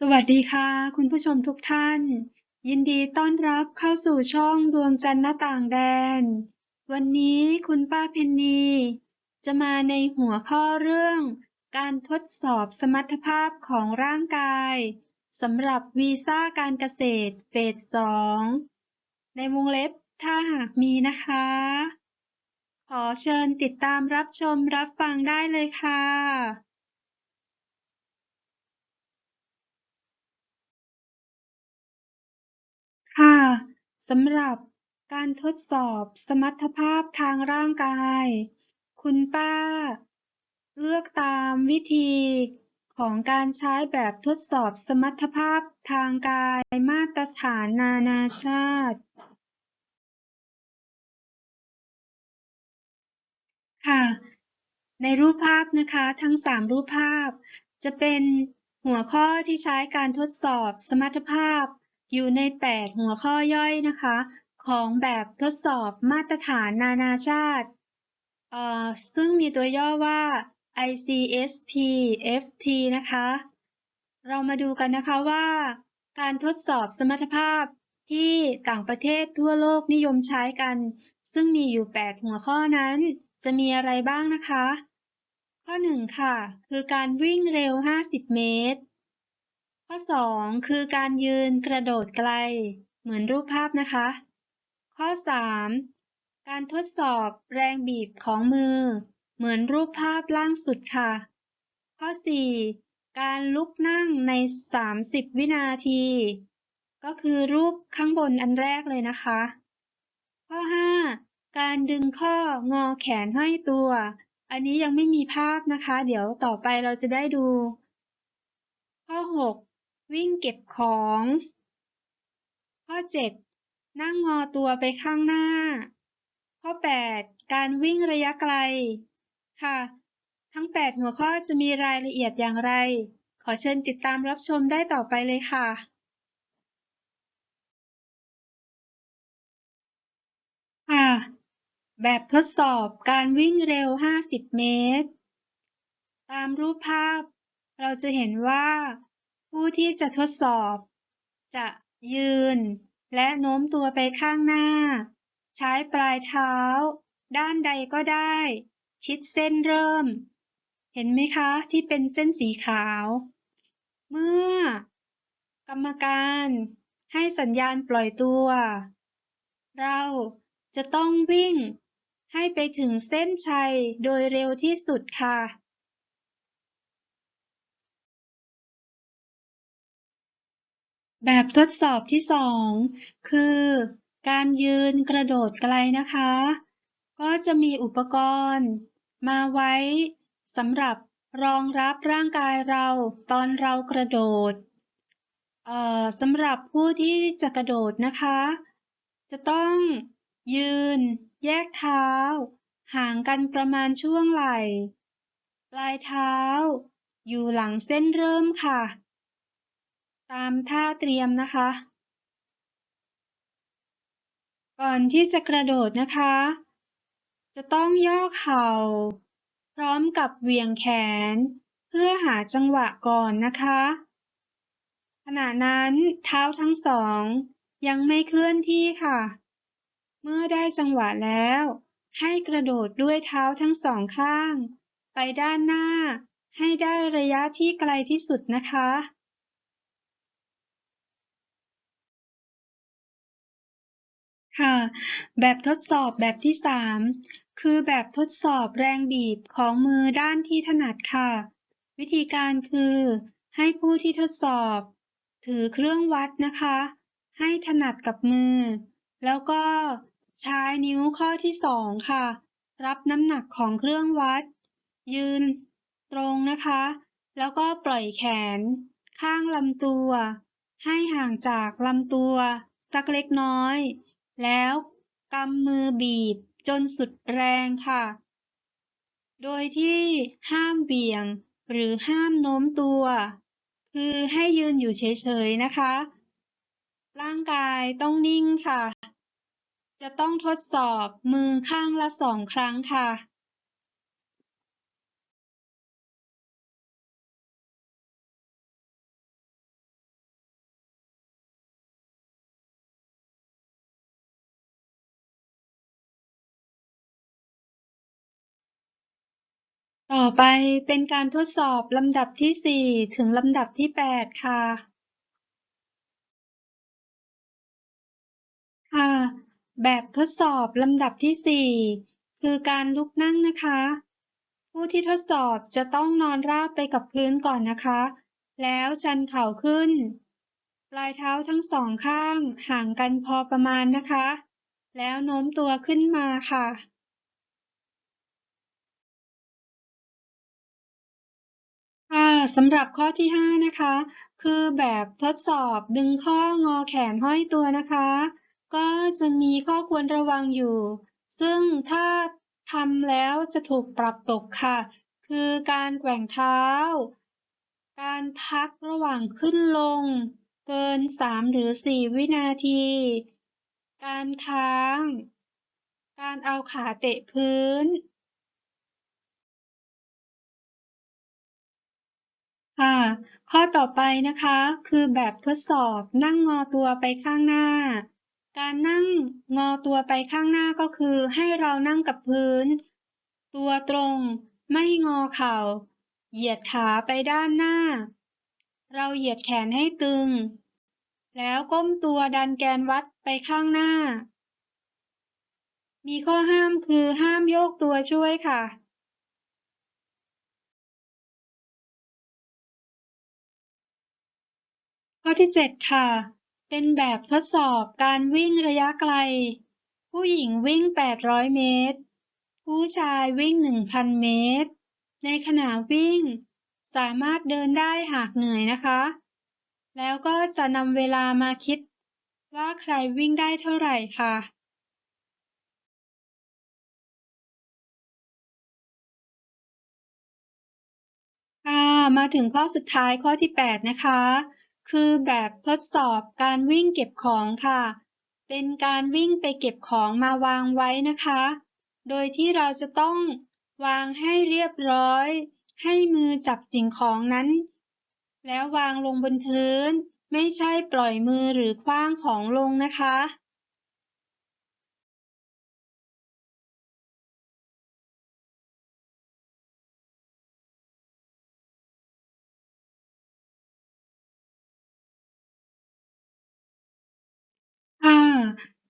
สวัสดีค่ะ คุณผู้ชมทุกท่าน ยินดีต้อนรับเข้าสู่ช่องดวงจันทร์หน้าต่างแดน วันนี้คุณป้าเพนนี จะมาในหัวข้อเรื่อง การทดสอบสมรรถภาพของร่างกายสำหรับวีซ่าการเกษตรเฟสสองในวงเล็บถ้าหากมีนะคะ ขอเชิญติดตามรับชมรับฟังได้เลยค่ะ ค่ะ สำหรับการทดสอบสมรรถภาพทางร่างกาย คุณป้า เลือกตามวิธีของการใช้แบบทดสอบสมรรถภาพทางกายมาตรฐานนานาชาติ ค่ะ ในรูปภาพนะคะทั้งสามรูปภาพ จะเป็นหัวข้อที่ใช้การทดสอบสมรรถภาพ อยู่ใน 8 หัวข้อย่อยนะคะ ของแบบทดสอบมาตรฐานนานาชาติซึ่งมีตัวย่อว่า ICSP-FT นะคะ เรามาดูกันนะคะว่า การทดสอบสมรรถภาพที่ต่างประเทศทั่วโลกนิยมใช้กัน ซึ่งมีอยู่ 8 หัวข้อนั้น จะมีอะไรบ้างนะคะ ข้อ 1 ค่ะ คือการวิ่งเร็ว 50 เมตร ข้อ 2 คือการยืนกระโดดไกล เหมือนรูปภาพนะคะ ข้อ 3 การทดสอบแรงบีบของมือ เหมือนรูปภาพล่างสุดค่ะ ข้อ 4 การลุกนั่งใน 30 วินาที ก็คือรูปข้างบนอันแรกเลยนะคะ ข้อ 5 การดึงข้องอแขนห้อยตัว อันนี้ยังไม่มีภาพนะคะ เดี๋ยวต่อไปเราจะได้ดู ข้อ 6 วิ่งเก็บของ ข้อ 7 นั่งงอตัวไปข้างหน้า ข้อ 8 การวิ่งระยะไกล ค่ะ ทั้ง 8 หัวข้อจะมีรายละเอียดอย่างไร ขอเชิญติดตามรับชมได้ต่อไปเลยค่ะค่ะแบบทดสอบการวิ่งเร็ว 50 เมตร ตามรูปภาพ เราจะเห็นว่า ผู้ที่จะทดสอบ จะยืน และโน้มตัวไปข้างหน้า ใช้ปลายเท้า ด้านใดก็ได้ ชิดเส้นเริ่ม เห็นไหมคะที่เป็นเส้นสีขาว เมื่อ กรรมการให้สัญญาณปล่อยตัว เราจะต้องวิ่งให้ไปถึงเส้นชัยโดยเร็วที่สุดค่ะ แบบทดสอบที่2คือ การยืนกระโดดไกลนะคะ ก็จะมีอุปกรณ์ มาไว้สำหรับรองรับร่างกายเราตอนเรากระโดดสำหรับผู้ที่จะกระโดดนะคะ จะต้องยืน แยกเท้า ห่างกันประมาณช่วงไหล่ ปลายเท้า อยู่หลังเส้นเริ่มค่ะ ตามท่าเตรียมนะคะ ก่อนที่จะกระโดดนะคะ จะต้องย่อเข่า พร้อมกับเหวี่ยงแขน เพื่อหาจังหวะก่อนนะคะ ขณะนั้นเท้าทั้งสอง ยังไม่เคลื่อนที่ค่ะ เมื่อได้จังหวะแล้ว ให้กระโดดด้วยเท้าทั้งสองข้าง ไปด้านหน้าให้ได้ระยะที่ไกลที่สุดนะคะ ค่ะ แบบทดสอบแบบที่ 3 คือแบบทดสอบแรงบีบของมือด้านที่ถนัดค่ะ วิธีการคือ ให้ผู้ที่ทดสอบ ถือเครื่องวัดนะคะ ให้ถนัดกับมือ แล้วก็ใช้นิ้วข้อที่ 2 ค่ะ รับน้ำหนักของเครื่องวัด ยืนตรงนะคะ แล้วก็ปล่อยแขน ข้างลำตัว ให้ห่างจากลำตัว สักเล็กน้อย แล้วกำมือบีบจนสุดแรงค่ะ โดยที่ห้ามเบี่ยงหรือห้ามโน้มตัว คือให้ยืนอยู่เฉยๆนะคะ ร่างกายต้องนิ่งค่ะ จะต้องทดสอบมือข้างละสองครั้งค่ะ ต่อไปเป็นการทดสอบลำดับที่ 4 ถึงลำดับที่ 8 ค่ะ ค่ะ แบบทดสอบลำดับที่ 4 คือการลุกนั่งนะคะ ผู้ที่ทดสอบจะต้องนอนราบไปกับพื้นก่อนนะคะ แล้วชันเข่าขึ้น ปลายเท้าทั้งสองข้างห่างกันพอประมาณนะคะ แล้วโน้มตัวขึ้นมาค่ะ ค่ะสำหรับข้อที่ 5 นะคะ คือแบบทดสอบดึงข้องอแขนห้อยตัวนะคะ ก็จะมีข้อควรระวังอยู่ ซึ่งถ้าทำแล้วจะถูกปรับตกค่ะ คือการแกว่งเท้า การพักระหว่างขึ้นลง เกิน 3 หรือ 4 วินาที การค้าง การเอาขาเตะพื้น ค่ะ ข้อต่อไปนะคะ คือแบบทดสอบนั่งงอตัวไปข้างหน้า การนั่งงอตัวไปข้างหน้าก็คือ ให้เรานั่งกับพื้น ตัวตรง ไม่งอเข่า เหยียดขาไปด้านหน้า เราเหยียดแขนให้ตึง แล้วก้มตัวดันแกนวัดไปข้างหน้า มีข้อห้ามคือห้ามโยกตัวช่วยค่ะ ข้อที่ 7 ค่ะ เป็นแบบทดสอบการวิ่งระยะไกล ผู้หญิงวิ่ง 800 เมตร ผู้ชายวิ่ง 1,000 เมตร ในขณะวิ่ง สามารถเดินได้หากเหนื่อยนะคะ แล้วก็จะนำเวลามาคิด ว่าใครวิ่งได้เท่าไหร่ค่ะมาถึงข้อสุดท้ายข้อที่ 8 นะคะ คือแบบทดสอบการวิ่งเก็บของค่ะ เป็นการวิ่งไปเก็บของมาวางไว้นะคะ โดยที่เราจะต้องวางให้เรียบร้อย ให้มือจับสิ่งของนั้น แล้ววางลงบนพื้น ไม่ใช่ปล่อยมือหรือคว้างของลงนะคะ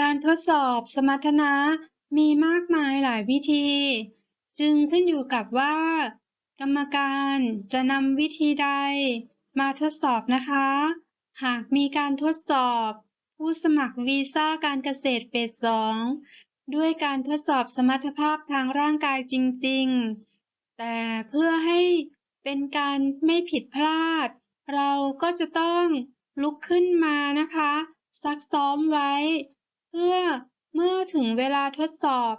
การทดสอบสมรรถนะมีมากมายหลายวิธี จึงขึ้นอยู่กับว่า กรรมการจะนำวิธีใด มาทดสอบนะคะ หากมีการทดสอบ ผู้สมัครวีซ่าการเกษตรเฟสสองด้วยการทดสอบสมรรถภาพทางร่างกายจริง ๆ แต่เพื่อให้เป็นการไม่ผิดพลาด เราก็จะต้องลุกขึ้นมานะคะ ซักซ้อมไว้ เพื่อเมื่อถึงเวลาทดสอบ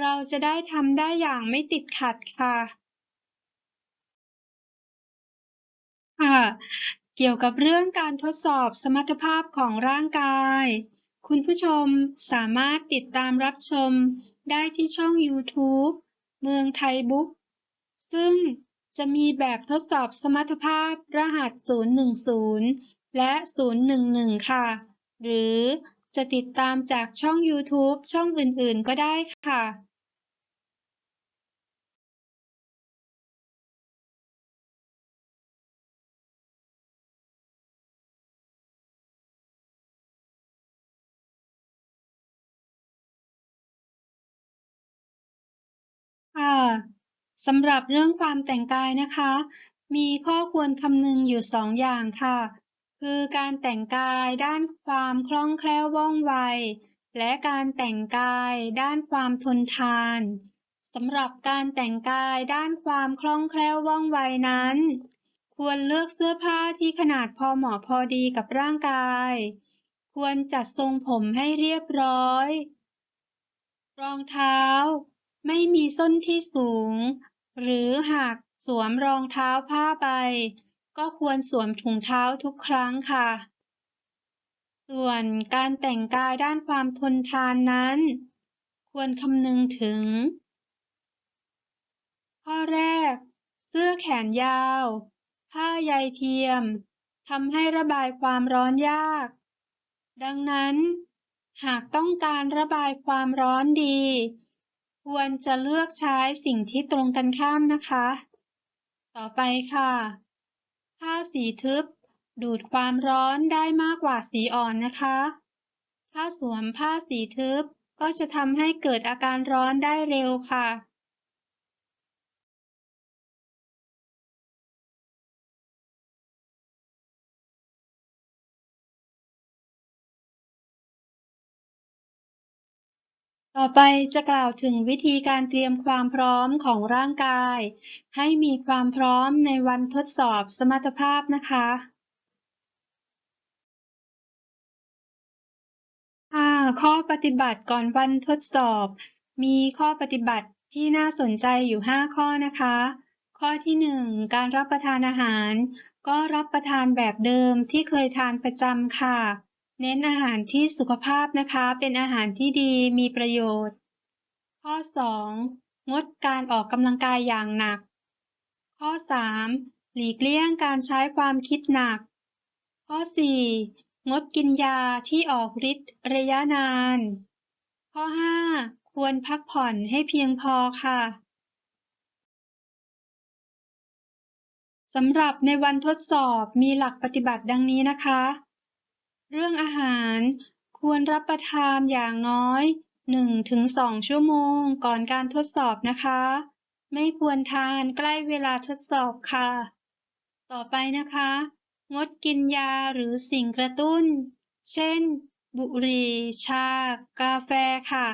เราจะได้ทำได้อย่างไม่ติดขัดค่ะค่ะเกี่ยวกับเรื่องการทดสอบสมรรถภาพของร่างกาย คุณผู้ชมสามารถติดตามรับชมได้ที่ช่อง YouTube เมืองไทยบุ๊กซึ่งจะมีแบบทดสอบสมรรถภาพรหัส 010 และ 011 ค่ะ หรือ จะติดตามจากช่อง YouTube ช่องอื่น ๆ ก็ได้ค่ะค่ะสำหรับเรื่องความแต่งกายนะคะ มีข้อควรคำนึงอยู่สองอย่างค่ะ คือการแต่งกายด้านความคล่องแคล่วว่องไว และการแต่งกายด้านความทนทานสำหรับการแต่งกายด้านความคล่องแคล่วว่องไวนั้น ควรเลือกเสื้อผ้าที่ขนาดพอเหมาะพอดีกับร่างกาย ควรจัดทรงผมให้เรียบร้อย รองเท้า ไม่มีส้นที่สูง หรือหากสวมรองเท้าผ้าใบ ก็ควรสวมถุงเท้าทุกครั้งค่ะ ส่วนการแต่งกายด้านความทนทานนั้น ควรคำนึงถึง ข้อแรก เสื้อแขนยาว ผ้าใยเทียมทำให้ระบายความร้อนยาก ดังนั้นหากต้องการระบายความร้อนดี ควรจะเลือกใช้สิ่งที่ตรงกันข้ามนะคะ ต่อไปค่ะ ผ้าสีทึบ ดูดความร้อนได้มากกว่าสีอ่อนนะคะ ถ้าสวมผ้าสีทึบ ก็จะทำให้เกิดอาการร้อนได้เร็วค่ะ ต่อไปจะกล่าวถึงวิธีการเตรียมความพร้อมของร่างกาย ให้มีความพร้อมในวันทดสอบสมรรถภาพนะคะ ข้อปฏิบัติก่อนวันทดสอบ มีข้อปฏิบัติที่น่าสนใจอยู่ 5 ข้อนะคะ ข้อที่ 1 การรับประทานอาหาร ก็รับประทานแบบเดิมที่เคยทานประจำค่ะ เน้นอาหารที่สุขภาพนะคะ เป็นอาหารที่ดีมีประโยชน์ ข้อ 2 งดการออกกำลังกายอย่างหนัก ข้อ 3 หลีกเลี่ยงการใช้ความคิดหนัก ข้อ 4 งดกินยาที่ออกฤทธิ์ระยะนาน ข้อ 5 ควรพักผ่อนให้เพียงพอค่ะสำหรับในวันทดสอบมีหลักปฏิบัติดังนี้นะคะ เรื่องอาหารควรรับประทานอย่างน้อย 1-2 ชั่วโมงก่อนการทดสอบนะคะ ไม่ควรทานใกล้เวลาทดสอบค่ะ ต่อไปนะคะ งดกินยาหรือสิ่งกระตุ้น เช่น บุหรี่ ชา กาแฟค่ะ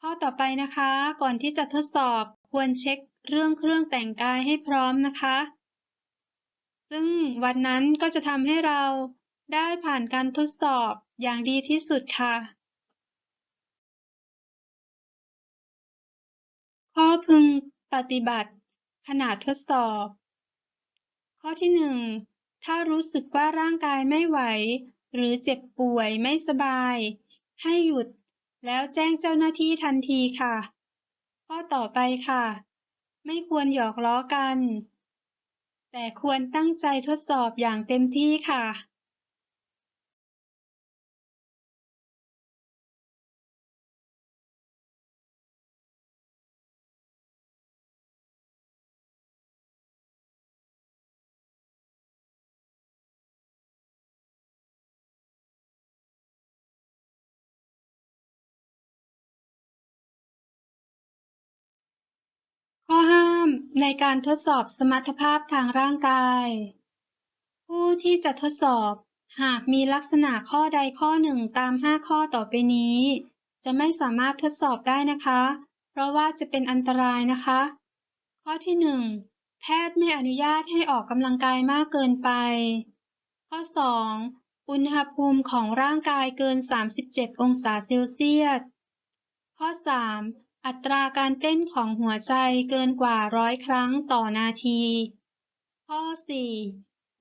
ข้อต่อไปนะคะ ก่อนที่จะทดสอบควรเช็คเรื่องเครื่องแต่งกายให้พร้อมนะคะ ซึ่งวันนั้นก็จะทำให้เรา ได้ผ่านการทดสอบอย่างดีที่สุดค่ะ ข้อพึงปฏิบัติขณะทดสอบ ข้อที่ 1 ถ้ารู้สึกว่าร่างกายไม่ไหว หรือเจ็บป่วยไม่สบาย ให้หยุดแล้วแจ้งเจ้าหน้าที่ทันทีค่ะ ข้อต่อไปค่ะ ไม่ควรหยอกล้อกัน แต่ควรตั้งใจทดสอบอย่างเต็มที่ค่ะ ในการทดสอบสมรรถภาพทางร่างกาย ผู้ที่จะทดสอบหากมีลักษณะข้อใดข้อหนึ่งตาม 5 ข้อต่อไปนี้ จะไม่สามารถทดสอบได้นะคะ เพราะว่าจะเป็นอันตรายนะคะ ข้อที่ 1 แพทย์ไม่อนุญาตให้ออกกำลังกายมากเกินไป ข้อ 2 อุณหภูมิของร่างกายเกิน 37 องศาเซลเซียส ข้อ 3 อัตราการเต้นของหัวใจเกินกว่าร้อยครั้งต่อนาที ข้อ 4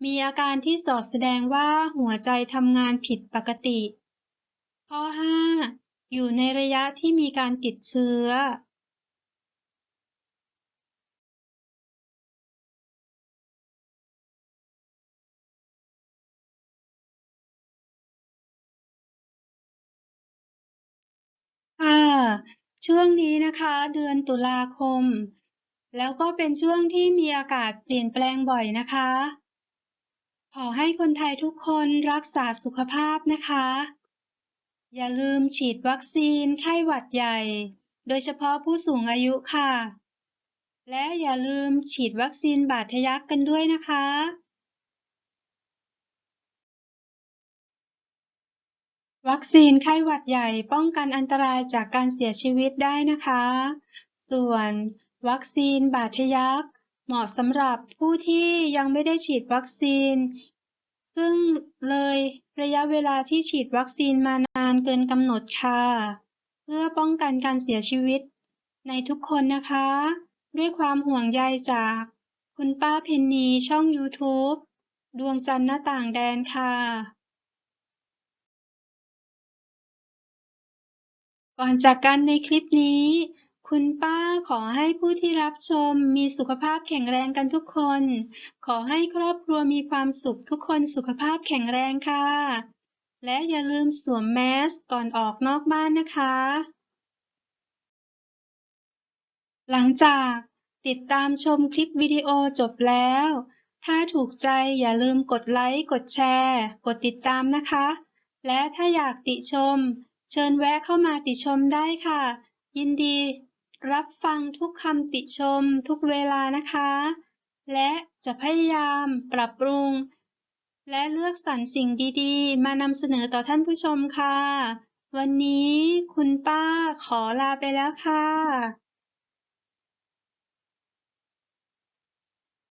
มีอาการที่สอดแสดงว่าหัวใจทำงานผิดปกติ ข้อ 5 อยู่ในระยะที่มีการติดเชื้อ ช่วงนี้นะคะเดือนตุลาคม แล้วก็เป็นช่วงที่มีอากาศเปลี่ยนแปลงบ่อยนะคะ ขอให้คนไทยทุกคนรักษาสุขภาพนะคะ อย่าลืมฉีดวัคซีนไข้หวัดใหญ่ โดยเฉพาะผู้สูงอายุค่ะ และอย่าลืมฉีดวัคซีนบาดทะยักกันด้วยนะคะ วัคซีนไข้หวัดใหญ่ป้องกันอันตรายจากการเสียชีวิตได้นะคะ ส่วนวัคซีนบาดทะยัก เหมาะสำหรับผู้ที่ยังไม่ได้ฉีดวัคซีน ซึ่งเลยระยะเวลาที่ฉีดวัคซีนมานานเกินกำหนดค่ะ เพื่อป้องกันการเสียชีวิต ในทุกคนนะคะ ด้วยความห่วงใยจาก คุณป้าเพนนีช่อง YouTube ดวงจันทร์หน้าต่างแดนค่ะ ก่อนจากกันในคลิปนี้ คุณป้าขอให้ผู้ที่รับชมมีสุขภาพแข็งแรงกันทุกคน ขอให้ครอบครัวมีความสุขทุกคนสุขภาพแข็งแรงค่ะ และอย่าลืมสวมแมสก่อนออกนอกบ้านนะคะ หลังจากติดตามชมคลิปวิดีโอจบแล้ว ถ้าถูกใจอย่าลืมกดไลค์ กดแชร์ กดติดตามนะคะ และถ้าอยากติชม เชิญแวะเข้ามาติชมได้ค่ะ ยินดีรับฟังทุกคำติชมทุกเวลานะคะ และจะพยายามปรับปรุง และเลือกสรรสิ่งดีๆ มานำเสนอต่อท่านผู้ชมค่ะ วันนี้คุณป้าขอลาไปแล้วค่ะ